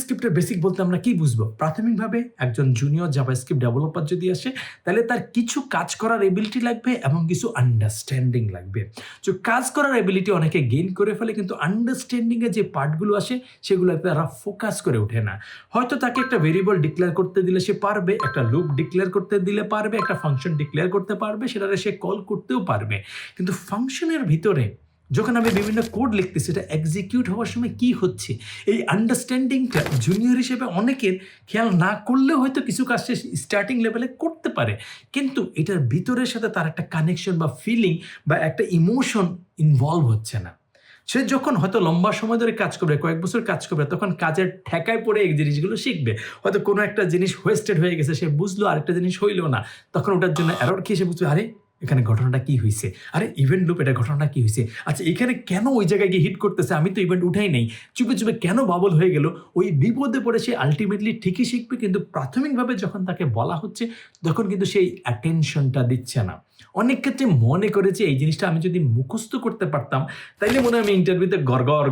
স্ক্রিপ্টের basic বলতে আমরা কি বুঝব? প্রাথমিকভাবে একজন জুনিয়র জাভা স্ক্রিপ্ট ডেভেলপার যদি আসে, তাহলে তার কিছু কাজ করার এবিলিটি লাগবে এবং কিছু আন্ডারস্ট্যান্ডিং লাগবে। তো কাজ করার এবিলিটি অনেকে গেইন করে ফেলে, কিন্তু আন্ডারস্ট্যান্ডিংয়ে যে পার্টগুলো আসে সেগুলো তারা ফোকাস করে ওঠে না। হয়তো তাকে একটা ভেরিয়েবল ডিক্লেয়ার করতে দিলে সে পারবে, একটা লুপ ডিক্লেয়ার করতে দিলে পারবে, একটা ফাংশন ডিক্লেয়ার করতে পারবে, সেটারে সে কল করতেও পারবে। কিন্তু ফাংশনের ভিতরে যখন আমি বিভিন্ন কোড লিখতেছি এটা এক্সিকিউট হওয়ার সময় কি হচ্ছে? এই আন্ডারস্ট্যান্ডিংটা জুনিয়র হিসেবে অনেকের খেয়াল না করলেও হয়তো কিছু কাজ সে স্টার্টিং লেভেলে করতে পারে। কিন্তু এটার ভিতরের সাথে তার একটা কানেকশন বা ফিলিং বা একটা ইমোশন ইনভলভ হচ্ছে না। সে যখন হয়তো লম্বা সময় ধরে কাজ করবে, কয়েক বছর কাজ করবে, তখন কাজের ঠেকায় পড়ে এই জিনিসগুলো শিখবে। হয়তো কোনো একটা জিনিস ওয়েস্টেড হয়ে গেছে, সে বুঝলো আরেকটা জিনিস হইল না। তখন ওটার জন্য এরর খেয়ে সে বুঝবে? আরে এখানে ঘটনাটা কি হয়েছে আরে ইভেন্ট লুপ এটা ঘটনাটা কি হয়েছে আচ্ছা এখানে কেন ওই জায়গায় গিয়ে হিট করতেছে? আমি তো ইভেন্ট উঠাই নেই। চুপে চুপে কেন বাবল হয়ে গেল? ওই বিপদে পড়ে সে আলটিমেটলি ঠিকই শিখবে, কিন্তু প্রাথমিকভাবে যখন তাকে বলা হচ্ছে, তখন কিন্তু সেই অ্যাটেনশনটা দিচ্ছে না। অনেক ক্ষেত্রে মনে করেছে এই জিনিসটা আমি যদি মুখস্থ করতে পারতাম, তাইলে মনে হয় আমি ইন্টারভিউতে গড় গড়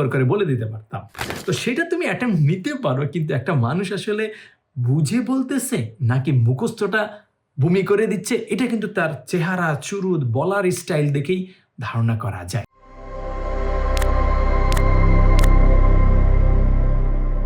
গড় করে বলে দিতে পারতাম। তো সেটা তুমি অ্যাটেম্প নিতে পারো, কিন্তু একটা মানুষ আসলে বুঝে বলতেছে, নাকি মুখস্থটা বমি করে দিচ্ছে। এটা কিন্তু তার চেহারা চুরুদ বলার স্টাইল দেখেই ধারণা করা যায়।